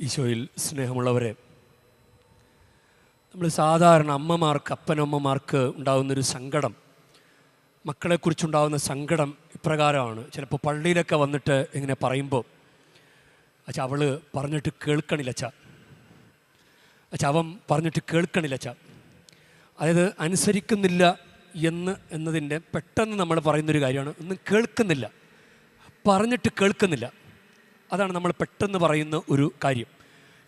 ഈശോയിൽ സ്നേഹമുള്ളവരെ നമ്മൾ സാധാരണ അമ്മമാർക്ക് അപ്പനമ്മമാർക്ക് ഉണ്ടാകുന്നൊരു സങ്കടം മക്കളെക്കുറിച്ചുണ്ടാകുന്ന സങ്കടം ഇപ്രകാരമാണ്. ചിലപ്പോൾ പള്ളിയിലൊക്കെ വന്നിട്ട് ഇങ്ങനെ പറയുമ്പോൾ അച്ഛ അവൾ പറഞ്ഞിട്ട് കേൾക്കണില്ല അച്ഛ. അച്ഛ അവൻ പറഞ്ഞിട്ട് കേൾക്കണില്ല അച്ഛ. അതായത് അനുസരിക്കുന്നില്ല എന്ന് എന്നതിന്റെ പെട്ടെന്ന് നമ്മൾ പറയുന്നൊരു കാര്യമാണ് ഒന്നും കേൾക്കുന്നില്ല. പറഞ്ഞിട്ട് കേൾക്കുന്നില്ല. അതാണ് നമ്മൾ പെട്ടെന്ന് പറയുന്ന ഒരു കാര്യം.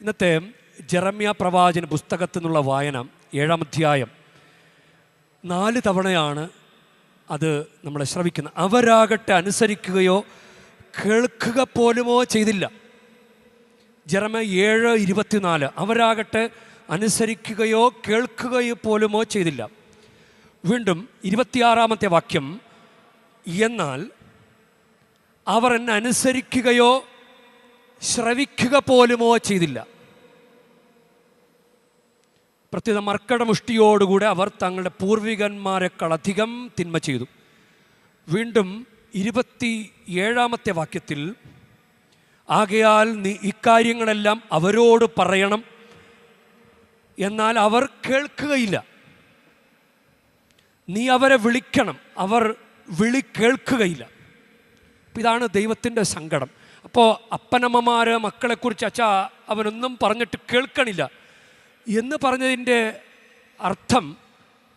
ഇന്നത്തെ ജെറമ്യ പ്രവാചന പുസ്തകത്തിൽ നിന്നുള്ള വായന ഏഴാം അധ്യായം. നാല് തവണയാണ് അത് നമ്മൾ ശ്രവിക്കുന്നത്. അവരാകട്ടെ അനുസരിക്കുകയോ കേൾക്കുക പോലുമോ ചെയ്തില്ല. ജറമ ഏഴ് ഇരുപത്തിനാല്. അവരാകട്ടെ അനുസരിക്കുകയോ കേൾക്കുകയോ പോലുമോ ചെയ്തില്ല. വീണ്ടും ഇരുപത്തിയാറാമത്തെ വാക്യം. എന്നാൽ അവർ എന്നെ അനുസരിക്കുകയോ ശ്രവിക്കുക പോലുമോ ചെയ്തില്ല. പ്രത്യേക മർക്കടമുഷ്ടിയോടുകൂടെ അവർ തങ്ങളുടെ പൂർവികന്മാരെക്കാളധികം തിന്മ ചെയ്തു. വീണ്ടും ഇരുപത്തി ഏഴാമത്തെ വാക്യത്തിൽ ആകയാൽ നീ ഇക്കാര്യങ്ങളെല്ലാം അവരോട് പറയണം. എന്നാൽ അവർ കേൾക്കുകയില്ല. നീ അവരെ വിളിക്കണം. അവർ വിളി കേൾക്കുകയില്ല. ഇതാണ് ദൈവത്തിന്റെ സങ്കടം. അപ്പോൾ അപ്പനമ്മമാർ മക്കളെക്കുറിച്ച് അച്ഛാ അവനൊന്നും പറഞ്ഞിട്ട് കേൾക്കണില്ല. എന്ന് പറഞ്ഞതിന്റെ അർത്ഥം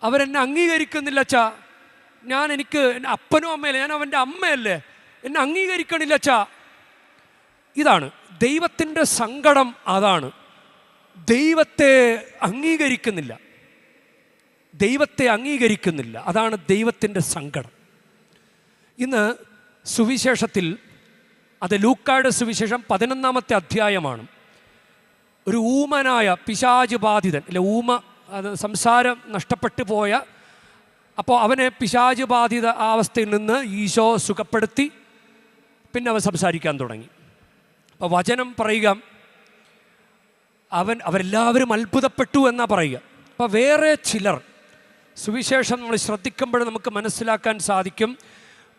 അവരെന്നെ അംഗീകരിക്കുന്നില്ല അച്ഛാ. ഞാൻ എനിക്ക് എന്റെ അപ്പനും അമ്മയല്ലേ ഞാൻ അവന്റെ അമ്മയല്ലേ. എന്നെ അംഗീകരിക്കണില്ല അച്ഛാ. ഇതാണ്. ദൈവത്തിന്റെ സങ്കടം അതാണ്. ദൈവത്തെ അംഗീകരിക്കുന്നില്ല. ദൈവത്തെ അംഗീകരിക്കുന്നില്ല. അതാണ് ദൈവത്തിന്റെ സങ്കടം. ഇന്ന് സുവിശേഷത്തിൽ അത് ലൂക്കായുടെ സുവിശേഷം പതിനൊന്നാമത്തെ അധ്യായമാണ്. ഒരു ഊമനായ പിശാജ് ബാധിതൻ അല്ലെ ഊമ അത് സംസാരം നഷ്ടപ്പെട്ടു പോയ അപ്പോൾ അവനെ പിശാജ് ബാധിത അവസ്ഥയിൽ നിന്ന് ഈശോ സുഖപ്പെടുത്തി പിന്നെ അവൻ സംസാരിക്കാൻ തുടങ്ങി. അപ്പോൾ വചനം പറയുക അവൻ അവരെല്ലാവരും അത്ഭുതപ്പെട്ടു എന്നാ പറയുക. അപ്പോൾ വേറെ ചിലർ സുവിശേഷം നമ്മൾ ശ്രദ്ധിക്കുമ്പോൾ നമുക്ക് മനസ്സിലാക്കാൻ സാധിക്കും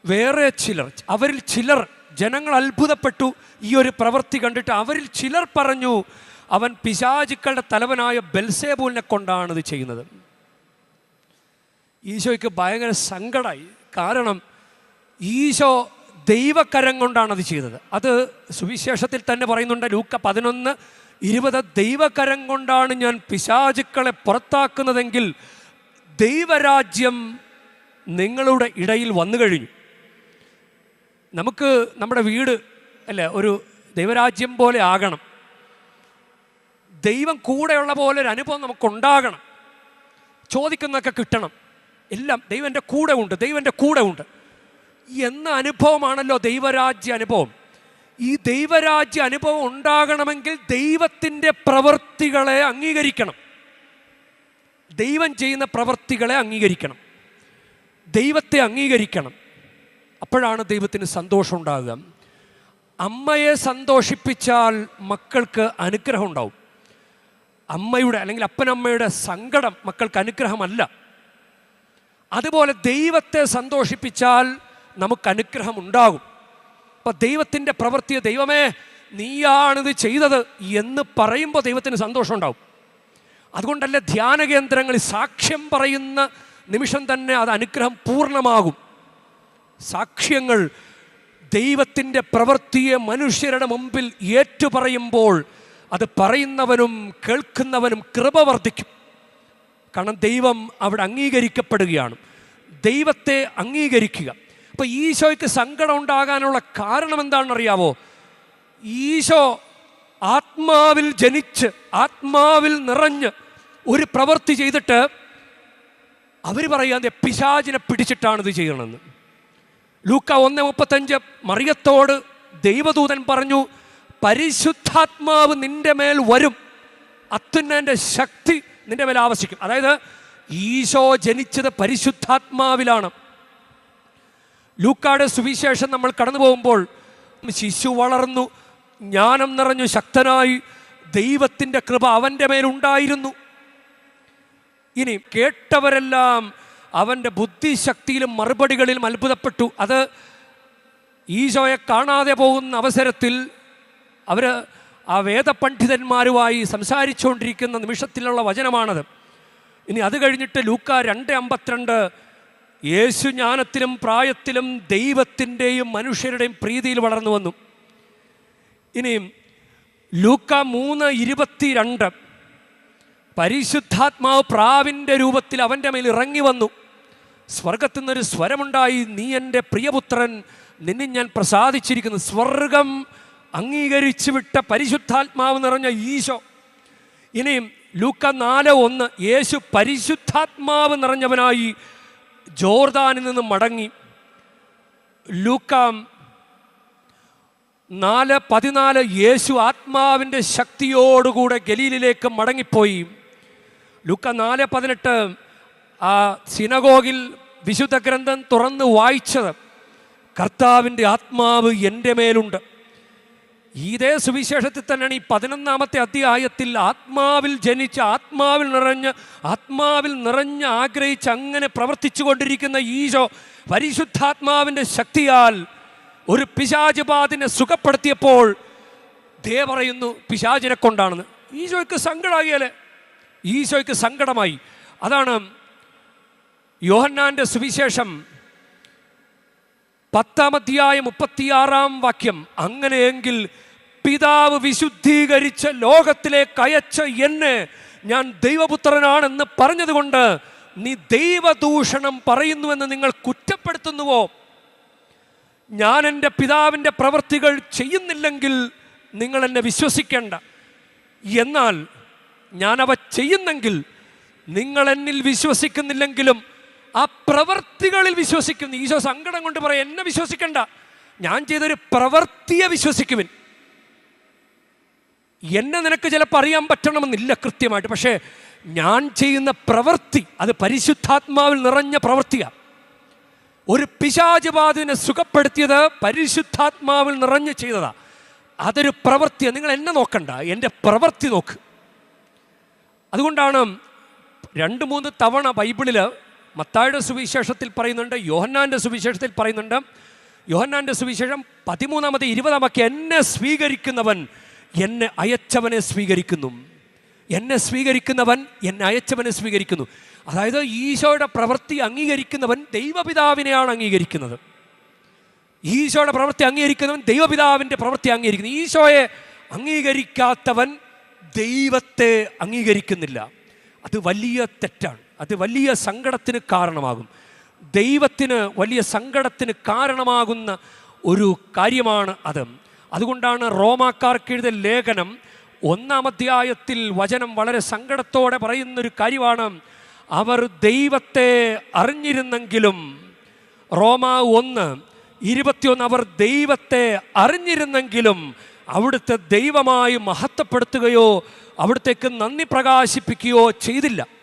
വേറെ ചിലർ അവരിൽ ചിലർ ജനങ്ങൾ അത്ഭുതപ്പെട്ടു. ഈ ഒരു പ്രവൃത്തി കണ്ടിട്ട് അവരിൽ ചിലർ പറഞ്ഞു അവൻ പിശാചുക്കളുടെ തലവനായ ബെൽസേബൂലിനെ കൊണ്ടാണ് ഇത് ചെയ്യുന്നത്. ഈശോയ്ക്ക് ഭയങ്കര സങ്കടമായി കാരണം ഈശോ ദൈവകരം കൊണ്ടാണ് അത് ചെയ്തത്. അത് സുവിശേഷത്തിൽ തന്നെ പറയുന്നുണ്ട് ലൂക്ക പതിനൊന്ന് ഇരുപത് ദൈവകരം കൊണ്ടാണ് ഞാൻ പിശാചുക്കളെ പുറത്താക്കുന്നതെങ്കിൽ ദൈവരാജ്യം നിങ്ങളുടെ ഇടയിൽ വന്നു കഴിഞ്ഞു. നമുക്ക് നമ്മുടെ വീട് അല്ലേ ഒരു ദൈവരാജ്യം പോലെ ആകണം. ദൈവം കൂടെയുള്ള പോലെ ഒരു അനുഭവം നമുക്കുണ്ടാകണം. ചോദിക്കുന്നതൊക്കെ കിട്ടണം. എല്ലാം ദൈവന്റെ കൂടെ ഉണ്ട് ദൈവന്റെ കൂടെ ഉണ്ട്. എന്ന അനുഭവമാണല്ലോ ദൈവരാജ്യ അനുഭവം. ഈ ദൈവരാജ്യ അനുഭവം ഉണ്ടാകണമെങ്കിൽ ദൈവത്തിന്റെ പ്രവൃത്തികളെ അംഗീകരിക്കണം. ദൈവം ചെയ്യുന്ന പ്രവൃത്തികളെ അംഗീകരിക്കണം. ദൈവത്തെ അംഗീകരിക്കണം. അപ്പോഴാണ് ദൈവത്തിന് സന്തോഷം ഉണ്ടാകുക. അമ്മയെ സന്തോഷിപ്പിച്ചാൽ മക്കൾക്ക് അനുഗ്രഹം ഉണ്ടാവും. അമ്മയുടെ അല്ലെങ്കിൽ അപ്പനമ്മയുടെ സങ്കടം മക്കൾക്ക് അനുഗ്രഹമല്ല. അതുപോലെ ദൈവത്തെ സന്തോഷിപ്പിച്ചാൽ നമുക്ക് അനുഗ്രഹം ഉണ്ടാകും. അപ്പം ദൈവത്തിന്റെ പ്രവൃത്തിയെ ദൈവമേ നീയാണിത് ചെയ്തത് എന്ന് പറയുമ്പോൾ ദൈവത്തിന് സന്തോഷം ഉണ്ടാവും. അതുകൊണ്ടല്ലേ ധ്യാന കേന്ദ്രങ്ങളിൽ സാക്ഷ്യം പറയുന്ന നിമിഷം തന്നെ അത് അനുഗ്രഹം പൂർണമാകും. സാക്ഷ്യങ്ങൾ ദൈവത്തിന്റെ പ്രവൃത്തിയെ മനുഷ്യരുടെ മുമ്പിൽ ഏറ്റുപറയുമ്പോൾ അത് പറയുന്നവനും കേൾക്കുന്നവനും കൃപ വർദ്ധിക്കും. കാരണം ദൈവം അവിടെ അംഗീകരിക്കപ്പെടുകയാണ്. ദൈവത്തെ അംഗീകരിക്കുക. അപ്പോൾ ഈശോയ്ക്ക് സങ്കടം ഉണ്ടാകാനുള്ള കാരണം എന്താണെന്നറിയാവോ? ഈശോ ആത്മാവിൽ ജനിച്ച് ആത്മാവിൽ നിറഞ്ഞ് ഒരു പ്രവൃത്തി ചെയ്തിട്ട് അവർ പറയാതെ പിശാചിനെ പിടിച്ചിട്ടാണ് ഇത് ചെയ്യണമെന്ന്. ലൂക്ക ഒന്ന് മുപ്പത്തഞ്ച്. മറിയത്തോട് ദൈവദൂതൻ പറഞ്ഞു പരിശുദ്ധാത്മാവ് നിന്റെ മേൽ വരും. അത്യുന്നതിന്റെ ശക്തി നിന്റെ മേൽ ആവശ്യിക്കും അതായത് ഈശോ ജനിച്ചത് പരിശുദ്ധാത്മാവിലാണ്. ലൂക്കാട് സുവിശേഷം നമ്മൾ കടന്നു പോകുമ്പോൾ ശിശു വളർന്നു ജ്ഞാനം നിറഞ്ഞു ശക്തനായി ദൈവത്തിന്റെ കൃപ അവന്റെ മേലുണ്ടായിരുന്നു ഇനി കേട്ടവരെല്ലാം അവന്റെ ബുദ്ധിശക്തിയിലും മറുപടികളിലും അത്ഭുതപ്പെട്ടു. അത് ഈശോയെ കാണാതെ പോകുന്ന അവസരത്തിൽ അവർ ആ വേദപണ്ഡിതന്മാരുമായി സംസാരിച്ചുകൊണ്ടിരിക്കുന്ന നിമിഷത്തിലുള്ള വചനമാണത്. ഇനി അത് കഴിഞ്ഞിട്ട് ലൂക്ക രണ്ട് അമ്പത്തിരണ്ട് യേശു ജ്ഞാനത്തിലും പ്രായത്തിലും ദൈവത്തിന്റെയും മനുഷ്യരുടെയും പ്രീതിയിൽ വളർന്നു വന്നു. ഇനിയും ലൂക്ക മൂന്ന് ഇരുപത്തിരണ്ട് പരിശുദ്ധാത്മാവ് പ്രാവിന്റെ രൂപത്തിൽ അവന്റെ മേൽ ഇറങ്ങി വന്നു. സ്വർഗത്തു നിന്നൊരു സ്വരമുണ്ടായി. നീ എന്റെ പ്രിയപുത്രൻ. നിന്നെ ഞാൻ പ്രസാദിച്ചിരിക്കുന്നു. സ്വർഗം അംഗീകരിച്ചു വിട്ട പരിശുദ്ധാത്മാവ് നിറഞ്ഞ ഈശോ. ഇനിയും ലൂക്ക നാല് ഒന്ന്. യേശു പരിശുദ്ധാത്മാവ് നിറഞ്ഞവനായി ജോർദാനിൽ നിന്ന് മടങ്ങി. ലൂക്ക നാല് പതിനാല്. യേശു ആത്മാവിന്റെ ശക്തിയോടുകൂടെ ഗലീലിലേക്ക് മടങ്ങിപ്പോയി. ലൂക്ക നാല് പതിനെട്ട്. ആ സിനഗോഗിൽ വിശുദ്ധ ഗ്രന്ഥം തുറന്ന് വായിച്ചത് കർത്താവിന്റെ ആത്മാവ് എന്റെ മേലുണ്ട്. ഇതേ സുവിശേഷത്തിൽ തന്നെയാണ് ഈ പതിനൊന്നാമത്തെ അധ്യായത്തിൽ ആത്മാവിൽ ജനിച്ച് ആത്മാവിൽ നിറഞ്ഞ് ആത്മാവിൽ നിറഞ്ഞ് ആഗ്രഹിച്ച് അങ്ങനെ പ്രവർത്തിച്ചു കൊണ്ടിരിക്കുന്ന ഈശോ പരിശുദ്ധാത്മാവിന്റെ ശക്തിയാൽ ഒരു പിശാചുപാതിനെ സുഖപ്പെടുത്തിയപ്പോൾ ദേ പറയുന്നു പിശാചിനെ കൊണ്ടാണെന്ന്. ഈശോയ്ക്ക് സങ്കടമാകിയാലേ ഈശോയ്ക്ക് സങ്കടമായി. അതാണ് യോഹന്നാന്റെ സുവിശേഷം പത്താമധ്യായ മുപ്പത്തിയാറാം വാക്യം അങ്ങനെയെങ്കിൽ പിതാവ് വിശുദ്ധീകരിച്ച ലോകത്തിലേക്ക് അയച്ച എന്നെ ഞാൻ ദൈവപുത്രനാണെന്ന് പറഞ്ഞതുകൊണ്ട് നീ ദൈവദൂഷണം പറയുന്നുവെന്ന് നിങ്ങൾ കുറ്റപ്പെടുത്തുന്നുവോ? ഞാൻ എന്റെ പിതാവിന്റെ പ്രവൃത്തികൾ ചെയ്യുന്നില്ലെങ്കിൽ നിങ്ങൾ എന്നെ വിശ്വസിക്കേണ്ട. എന്നാൽ ഞാനവ ചെയ്യുന്നെങ്കിൽ നിങ്ങൾ എന്നിൽ വിശ്വസിക്കുന്നില്ലെങ്കിലും ആ പ്രവർത്തികളിൽ വിശ്വസിക്കുന്നു. ഈശോ സങ്കടം കൊണ്ട് പറയാം എന്നെ വിശ്വസിക്കണ്ട. ഞാൻ ചെയ്തൊരു പ്രവർത്തിയെ വിശ്വസിക്കുവിൻ. എന്നെ നിനക്ക് ചിലപ്പോൾ അറിയാൻ പറ്റണമെന്നില്ല കൃത്യമായിട്ട്. പക്ഷേ ഞാൻ ചെയ്യുന്ന പ്രവൃത്തി അത് പരിശുദ്ധാത്മാവിൽ നിറഞ്ഞ പ്രവൃത്തിയാണ് ഒരു പിശാചുബാധിനെ സുഖപ്പെടുത്തിയത് പരിശുദ്ധാത്മാവിൽ നിറഞ്ഞ് ചെയ്തതാ. അതൊരു പ്രവൃത്തിയാണ് നിങ്ങൾ എന്നെ നോക്കണ്ട. എന്റെ പ്രവൃത്തി നോക്ക്. അതുകൊണ്ടാണ് രണ്ട് മൂന്ന് തവണ ബൈബിളിൽ മത്തായുടെ സുവിശേഷത്തിൽ പറയുന്നുണ്ട് യോഹന്നാന്റെ സുവിശേഷത്തിൽ പറയുന്നുണ്ട്. യോഹന്നാന്റെ സുവിശേഷം പതിമൂന്നാമത്തെ ഇരുപതാമൊക്കെ എന്നെ സ്വീകരിക്കുന്നവൻ എന്നെ അയച്ചവനെ സ്വീകരിക്കുന്നു. എന്നെ സ്വീകരിക്കുന്നവൻ എന്നെ അയച്ചവനെ സ്വീകരിക്കുന്നു. അതായത് ഈശോയുടെ പ്രവൃത്തി അംഗീകരിക്കുന്നവൻ ദൈവപിതാവിനെയാണ് അംഗീകരിക്കുന്നത്. ഈശോയുടെ പ്രവൃത്തി അംഗീകരിക്കുന്നവൻ ദൈവപിതാവിന്റെ പ്രവൃത്തി അംഗീകരിക്കുന്നു. ഈശോയെ അംഗീകരിക്കാത്തവൻ ദൈവത്തെ അംഗീകരിക്കുന്നില്ല. അത് വലിയ തെറ്റാണ്. അത് വലിയ സങ്കടത്തിന് കാരണമാകും. ദൈവത്തിന് വലിയ സങ്കടത്തിന് കാരണമാകുന്ന ഒരു കാര്യമാണ് അത്. അതുകൊണ്ടാണ് റോമാക്കാർക്ക് എഴുതിയ ലേഖനം ഒന്നാം അധ്യായത്തിൽ വചനം വളരെ സങ്കടത്തോടെ പറയുന്നൊരു കാര്യമാണ്. അവർ ദൈവത്തെ അറിഞ്ഞിരുന്നെങ്കിലും റോമ ഒന്ന് ഇരുപത്തിയൊന്ന് അവർ ദൈവത്തെ അറിഞ്ഞിരുന്നെങ്കിലും അവിടുത്തെ ദൈവമായി മഹത്വപ്പെടുത്തുകയോ അവിടത്തേക്ക് നന്ദി പ്രകാശിപ്പിക്കുകയോ ചെയ്തില്ല.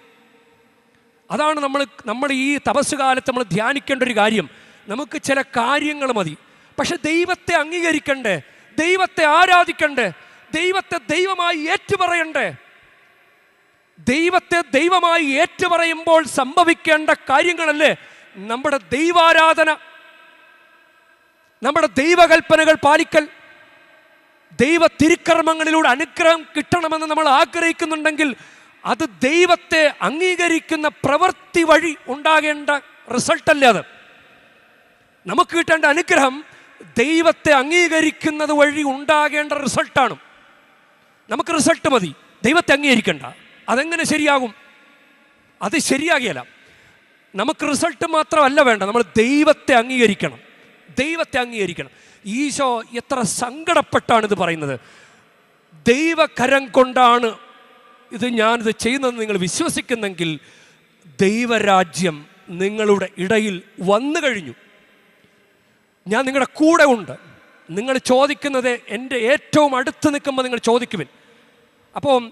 അതാണ് നമ്മൾ നമ്മൾ ഈ തപസ് കാലത്ത് നമ്മൾ ധ്യാനിക്കേണ്ട ഒരു കാര്യം. നമുക്ക് ചില കാര്യങ്ങൾ മതി. പക്ഷെ ദൈവത്തെ അംഗീകരിക്കണ്ടേ? ദൈവത്തെ ആരാധിക്കണ്ടേ? ദൈവത്തെ ദൈവമായി ഏറ്റുപറയണ്ടേ? ദൈവത്തെ ദൈവമായി ഏറ്റുപറയുമ്പോൾ സംഭവിക്കേണ്ട കാര്യങ്ങളല്ലേ? നമ്മുടെ ദൈവാരാധന. നമ്മുടെ ദൈവകൽപ്പനകൾ പാലിക്കൽ. ദൈവ തിരുക്കർമ്മങ്ങളിലൂടെ അനുഗ്രഹം കിട്ടണമെന്ന് നമ്മൾ ആഗ്രഹിക്കുന്നുണ്ടെങ്കിൽ അത് ദൈവത്തെ അംഗീകരിക്കുന്ന പ്രവൃത്തി വഴി ഉണ്ടാകേണ്ട റിസൾട്ടല്ലേ അത്? നമുക്ക് കിട്ടേണ്ട അനുഗ്രഹം ദൈവത്തെ അംഗീകരിക്കുന്നത് വഴി ഉണ്ടാകേണ്ട റിസൾട്ടാണ്. നമുക്ക് റിസൾട്ട് മതി. ദൈവത്തെ അംഗീകരിക്കണ്ട. അതെങ്ങനെ ശരിയാകും? അത് ശരിയാകിയല്ല. നമുക്ക് റിസൾട്ട് മാത്രമല്ല വേണ്ട. നമ്മൾ ദൈവത്തെ അംഗീകരിക്കണം. ദൈവത്തെ അംഗീകരിക്കണം. ഈശോ എത്ര സങ്കടപ്പെട്ടാണ് ഇത് പറയുന്നത്. ദൈവകരം കൊണ്ടാണ് ഇത് ഞാനിത് ചെയ്യുന്നതെന്ന് നിങ്ങൾ വിശ്വസിക്കുന്നെങ്കിൽ ദൈവരാജ്യം നിങ്ങളുടെ ഇടയിൽ വന്നു കഴിഞ്ഞു. ഞാൻ നിങ്ങളുടെ കൂടെ ഉണ്ട്. നിങ്ങൾ ചോദിക്കുന്നത് എന്റെ ഏറ്റവും അടുത്ത് നിൽക്കുമ്പോൾ നിങ്ങൾ ചോദിക്കുവിൻ. അപ്പോൾ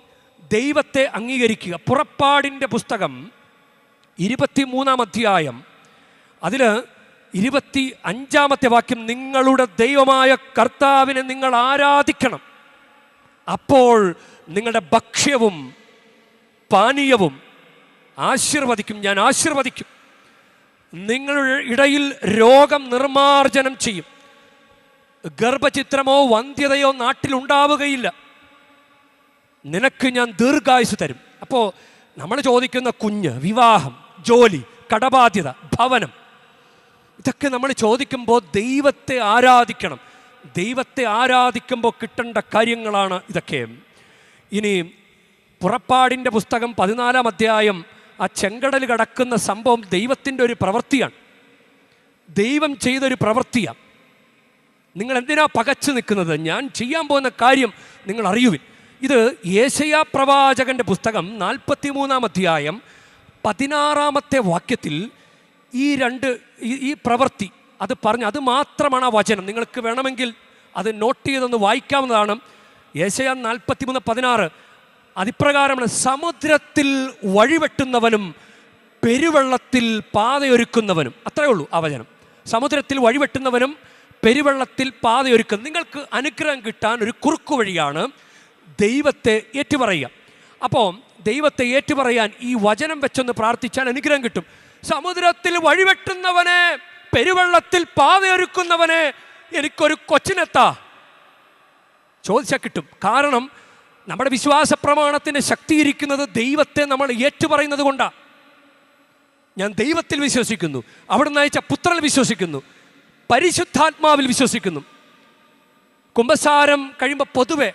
ദൈവത്തെ അംഗീകരിക്കുക. പുറപ്പാടിന്റെ പുസ്തകം ഇരുപത്തി മൂന്നാം അധ്യായം. അതിൽ ഇരുപത്തി അഞ്ചാമത്തെ വാക്യം നിങ്ങളുടെ ദൈവമായ കർത്താവിനെ നിങ്ങൾ ആരാധിക്കണം. അപ്പോൾ നിങ്ങളുടെ ഭക്ഷ്യവും പാനീയവും ആശീർവദിക്കും ഞാൻ ആശീർവദിക്കും. നിങ്ങളുടെ ഇടയിൽ രോഗം നിർമാർജനം ചെയ്യും. ഗർഭചിത്രമോ വന്ധ്യതയോ നാട്ടിലുണ്ടാവുകയില്ല നിനക്ക് ഞാൻ ദീർഘായുസ് തരും. അപ്പോൾ നമ്മൾ ചോദിക്കുന്ന കുഞ്ഞ് വിവാഹം ജോലി കടബാധ്യത ഭവനം ഇതൊക്കെ നമ്മൾ ചോദിക്കുമ്പോൾ ദൈവത്തെ ആരാധിക്കണം. ദൈവത്തെ ആരാധിക്കുമ്പോൾ കിട്ടേണ്ട കാര്യങ്ങളാണ് ഇതൊക്കെ. ഇനി പുറപ്പാടിന്റെ പുസ്തകം പതിനാലാം അധ്യായം ആ ചെങ്കടൽ കടക്കുന്ന സംഭവം ദൈവത്തിന്റെ ഒരു പ്രവൃത്തിയാണ്. ദൈവം ചെയ്തൊരു പ്രവൃത്തിയാണ്. നിങ്ങൾ എന്തിനാ പകച്ചു നിൽക്കുന്നത്? ഞാൻ ചെയ്യാൻ പോകുന്ന കാര്യം നിങ്ങൾ അറിയുവിൻ. ഇത് യേശയാ പ്രവാചകന്റെ പുസ്തകം നാൽപ്പത്തി മൂന്നാം അധ്യായം പതിനാറാമത്തെ വാക്യത്തിൽ ഈ രണ്ട് ഈ പ്രവൃത്തി അത് പറഞ്ഞ് അത് മാത്രമാണ് ആ വചനം. നിങ്ങൾക്ക് വേണമെങ്കിൽ അത് നോട്ട് ചെയ്തൊന്ന് വായിക്കാവുന്നതാണ്. യേശയ നാൽപ്പത്തി മൂന്ന് പതിനാറ്. അതിപ്രകാരമാണ് സമുദ്രത്തിൽ വഴിവെട്ടുന്നവനും പെരുവെള്ളത്തിൽ പാതയൊരുക്കുന്നവനും. അത്രയേ ഉള്ളൂ ആ വചനം. സമുദ്രത്തിൽ വഴിവെട്ടുന്നവനും പെരുവെള്ളത്തിൽ പാതയൊരുക്കുന്ന നിങ്ങൾക്ക് അനുഗ്രഹം കിട്ടാൻ ഒരു കുറുക്കു വഴിയാണ് ദൈവത്തെ ഏറ്റുപറയുക. അപ്പോൾ ദൈവത്തെ ഏറ്റുപറയാൻ ഈ വചനം വെച്ചൊന്ന് പ്രാർത്ഥിച്ചാൽ അനുഗ്രഹം കിട്ടും. സമുദ്രത്തിൽ വഴിവെട്ടുന്നവനെ പെരുവെള്ളത്തിൽ പാതയൊരുക്കുന്നവനെ എനിക്കൊരു കൊച്ചിനെത്താ. ചോദിച്ചാൽ കിട്ടും കാരണം നമ്മുടെ വിശ്വാസ പ്രമാണത്തിന്റെ ശക്തിയിരിക്കുന്നത് ദൈവത്തെ നമ്മൾ ഏറ്റുപറയുന്നത് കൊണ്ടാണ് ഞാൻ ദൈവത്തിൽ വിശ്വസിക്കുന്നു. അവിടുന്ന് അയച്ച പുത്രനിൽ വിശ്വസിക്കുന്നു. പരിശുദ്ധാത്മാവിൽ വിശ്വസിക്കുന്നു. കുംഭസാരം കഴിയുമ്പോൾ പൊതുവെ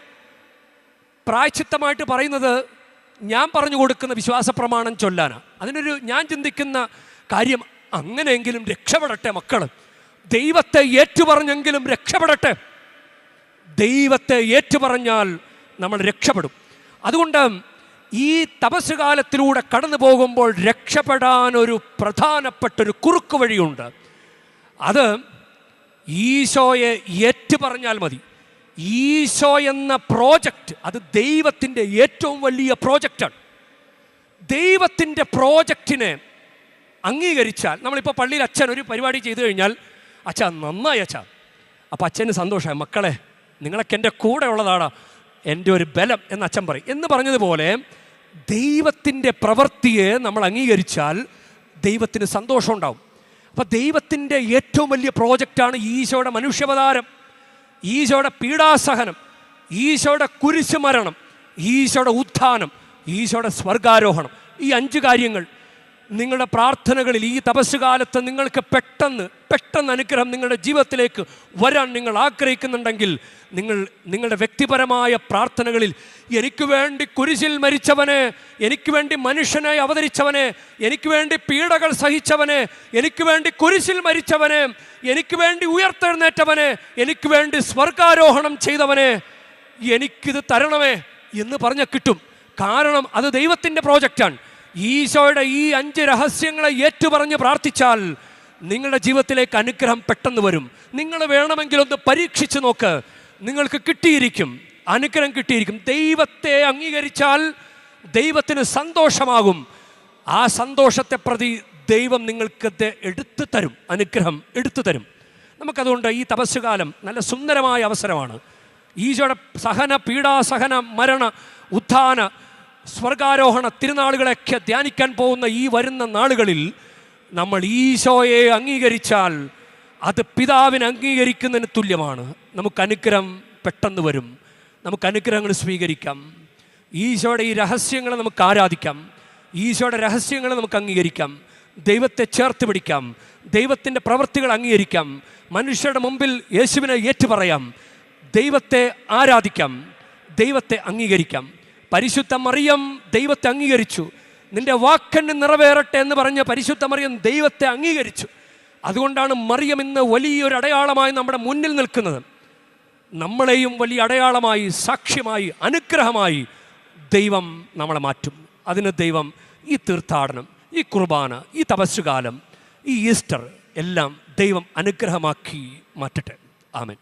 പ്രായച്ചിത്തമായിട്ട് പറയുന്നത് ഞാൻ പറഞ്ഞു കൊടുക്കുന്ന വിശ്വാസ പ്രമാണം ചൊല്ലാനാണ് അതിനൊരു ഞാൻ ചിന്തിക്കുന്ന കാര്യം അങ്ങനെയെങ്കിലും രക്ഷപ്പെടട്ടെ മക്കൾ ദൈവത്തെ ഏറ്റുപറഞ്ഞെങ്കിലും രക്ഷപ്പെടട്ടെ. ദൈവത്തെ ഏറ്റുപറഞ്ഞാൽ നമ്മൾ രക്ഷപ്പെടും. അതുകൊണ്ട് ഈ തപസ് കാലത്തിലൂടെ കടന്നു പോകുമ്പോൾ രക്ഷപ്പെടാൻ ഒരു പ്രധാനപ്പെട്ട ഒരു കുറുക്ക് വഴിയുണ്ട്. അത് ഈശോയെ ഏറ്റുപറഞ്ഞാൽ മതി. ഈശോ എന്ന പ്രോജക്റ്റ് അത് ദൈവത്തിന്റെ ഏറ്റവും വലിയ പ്രോജക്റ്റാണ് ദൈവത്തിന്റെ പ്രോജക്റ്റിനെ അംഗീകരിച്ചാൽ നമ്മളിപ്പോൾ പള്ളിയിൽ അച്ഛൻ ഒരു പരിപാടി ചെയ്തു കഴിഞ്ഞാൽ അച്ഛാ നന്നായി അച്ഛാ. അപ്പം അച്ഛന് സന്തോഷമായി മക്കളെ നിങ്ങളൊക്കെ എന്റെ കൂടെ ഉള്ളതാണ്. എന്റെ ഒരു ബലം എന്ന് അച്ഛൻ പറയും. എന്ന് പറഞ്ഞതുപോലെ ദൈവത്തിന്റെ പ്രവൃത്തിയെ നമ്മൾ അംഗീകരിച്ചാൽ ദൈവത്തിന് സന്തോഷം ഉണ്ടാവും. അപ്പം ദൈവത്തിന്റെ ഏറ്റവും വലിയ പ്രോജക്റ്റാണ് ഈശോയുടെ മനുഷ്യവതാരം. ഈശോയുടെ പീഡാസഹനം. ഈശോയുടെ കുരിശുമരണം. ഈശോയുടെ ഉത്ഥാനം. ഈശോയുടെ സ്വർഗാരോഹണം. ഈ അഞ്ച് കാര്യങ്ങൾ നിങ്ങളുടെ പ്രാർത്ഥനകളിൽ ഈ തപസ്സുകാലത്ത് നിങ്ങൾക്ക് പെട്ടെന്ന് പെട്ടെന്ന് അനുഗ്രഹം നിങ്ങളുടെ ജീവിതത്തിലേക്ക് വരാൻ നിങ്ങൾ ആഗ്രഹിക്കുന്നുണ്ടെങ്കിൽ നിങ്ങൾ നിങ്ങളുടെ വ്യക്തിപരമായ പ്രാർത്ഥനകളിൽ എനിക്ക് വേണ്ടി കുരിശിൽ മരിച്ചവനെ എനിക്ക് വേണ്ടി മനുഷ്യനായി അവതരിച്ചവനെ എനിക്ക് വേണ്ടി പീഡകൾ സഹിച്ചവനെ എനിക്ക് വേണ്ടി കുരിശിൽ മരിച്ചവനെ എനിക്ക് വേണ്ടി ഉയർത്തെഴുന്നേറ്റവനെ എനിക്ക് വേണ്ടി സ്വർഗാരോഹണം ചെയ്തവനെ എനിക്കിത് തരണമേ എന്ന് പറഞ്ഞ കിട്ടും. കാരണം അത് ദൈവത്തിന്റെ പ്രോജക്റ്റാണ്. ഈശോയുടെ ഈ അഞ്ച് രഹസ്യങ്ങളെ ഏറ്റുപറഞ്ഞ് പ്രാർത്ഥിച്ചാൽ നിങ്ങളുടെ ജീവിതത്തിലേക്ക് അനുഗ്രഹം പെട്ടെന്ന് വരും. നിങ്ങൾ വേണമെങ്കിൽ ഒന്ന് പരീക്ഷിച്ച് നോക്ക്. നിങ്ങൾക്ക് കിട്ടിയിരിക്കും. അനുഗ്രഹം കിട്ടിയിരിക്കും. ദൈവത്തെ അംഗീകരിച്ചാൽ ദൈവത്തിന് സന്തോഷമാകും. ആ സന്തോഷത്തെ പ്രതി ദൈവം നിങ്ങൾക്ക് എടുത്തു തരും. അനുഗ്രഹം എടുത്തു തരും. നമുക്കതുകൊണ്ട് ഈ തപസ്സുകാലം നല്ല സുന്ദരമായ അവസരമാണ്. ഈശോയുടെ സഹന പീഡാസഹന മരണ ഉത്ഥാന സ്വർഗാരോഹണ തിരുനാളുകളൊക്കെ ധ്യാനിക്കാൻ പോകുന്ന ഈ വരുന്ന നാളുകളിൽ നമ്മൾ ഈശോയെ അംഗീകരിച്ചാൽ അത് പിതാവിനെ അംഗീകരിക്കുന്നതിന് തുല്യമാണ്. നമുക്ക് അനുഗ്രഹം പെട്ടെന്ന് വരും. നമുക്ക് അനുഗ്രഹങ്ങൾ സ്വീകരിക്കാം. ഈശോയുടെ ഈ രഹസ്യങ്ങളെ നമുക്ക് ആരാധിക്കാം. ഈശോയുടെ രഹസ്യങ്ങളെ നമുക്ക് അംഗീകരിക്കാം. ദൈവത്തെ ചേർത്ത് പിടിക്കാം. ദൈവത്തിന്റെ പ്രവൃത്തികൾ അംഗീകരിക്കാം. മനുഷ്യരുടെ മുമ്പിൽ യേശുവിനെ ഏറ്റുപറയാം. ദൈവത്തെ ആരാധിക്കാം. ദൈവത്തെ അംഗീകരിക്കാം. പരിശുദ്ധ മറിയം ദൈവത്തെ അംഗീകരിച്ചു. നിന്റെ വാക്കന് നിറവേറട്ടെ എന്ന് പറഞ്ഞ പരിശുദ്ധ മറിയം ദൈവത്തെ അംഗീകരിച്ചു. അതുകൊണ്ടാണ് മറിയം ഇന്ന് വലിയൊരു അടയാളമായി നമ്മുടെ മുന്നിൽ നിൽക്കുന്നത്. നമ്മളെയും വലിയ അടയാളമായി സാക്ഷ്യമായി അനുഗ്രഹമായി ദൈവം നമ്മളെ മാറ്റും. അതിന് ദൈവം ഈ തീർത്ഥാടനം ഈ കുർബാന ഈ തപസ്സുകാലം ഈ ഈസ്റ്റർ എല്ലാം ദൈവം അനുഗ്രഹമാക്കി മാറ്റട്ടെ. ആമൻ.